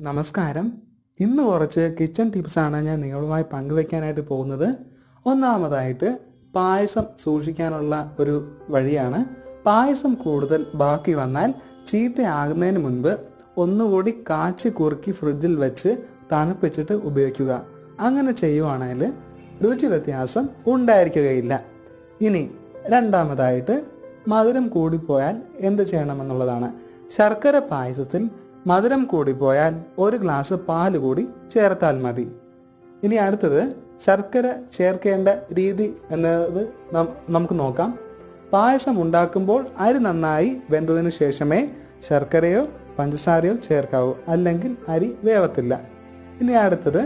നമസ്കാരം. ഇന്ന് കുറച്ച് കിച്ചൺ ടിപ്സാണ് ഞാൻ നിങ്ങളുമായി പങ്കുവെക്കാനായിട്ട് പോകുന്നത്. ഒന്നാമതായിട്ട് പായസം സൂക്ഷിക്കാനുള്ള ഒരു വഴിയാണ്. പായസം കൂടുതൽ ബാക്കി വന്നാൽ ചീത്തയാകുന്നതിന് മുൻപ് ഒന്നുകൂടി കാച്ചി കുറുക്കി ഫ്രിഡ്ജിൽ വെച്ച് തണുപ്പിച്ചിട്ട് ഉപയോഗിക്കുക. അങ്ങനെ ചെയ്യുവാണെങ്കിൽ രുചി വ്യത്യാസം ഉണ്ടായിരിക്കുകയില്ല. ഇനി രണ്ടാമതായിട്ട് മധുരം കൂടിപ്പോയാൽ എന്ത് ചെയ്യണമെന്നുള്ളതാണ്. ശർക്കര പായസത്തിൽ മധുരം പോയാൽ ഒരു ഗ്ലാസ് പാൽ കൂടി ചേർത്താൽ മതി. ഇനി അടുത്തത് ശർക്കര ചേർക്കേണ്ട രീതി എന്നത് നമുക്ക് നോക്കാം. പായസം ഉണ്ടാക്കുമ്പോൾ അരി നന്നായി വെന്തതിനു ശേഷമേ ശർക്കരയോ പഞ്ചസാരയോ ചേർക്കാവൂ. അല്ലെങ്കിൽ അരി വേവത്തില്ല. ഇനി അടുത്തത്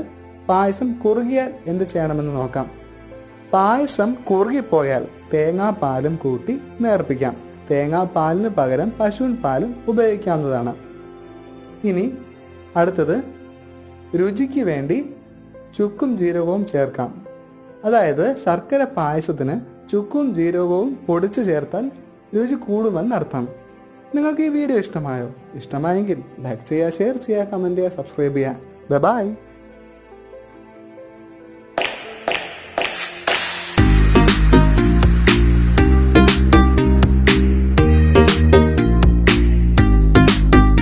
പായസം കുറുകിയാൽ എന്ത് ചെയ്യണമെന്ന് നോക്കാം. പായസം കുറുകിപ്പോയാൽ തേങ്ങാപ്പാലും കൂട്ടി നേർപ്പിക്കാം. തേങ്ങാപ്പാലിന് പകരം പശുവിൻ പാലും ഉപയോഗിക്കാവുന്നതാണ്. ഇനി അടുത്തത് രുചിക്ക് വേണ്ടി ചുക്കും ജീരകവും ചേർക്കാം. അതായത് ശർക്കര പായസത്തിന് ചുക്കും ജീരകവും പൊടിച്ച് ചേർത്താൽ രുചി കൂടുമെന്നർത്ഥം നിങ്ങൾക്ക് ഈ വീഡിയോ ഇഷ്ടമായോ? ഇഷ്ടമായെങ്കിൽ ലൈക്ക് ചെയ്യുക ഷെയർ ചെയ്യുക കമന്റ് ചെയ്യുക സബ്സ്ക്രൈബ് ചെയ്യുക. ബൈ.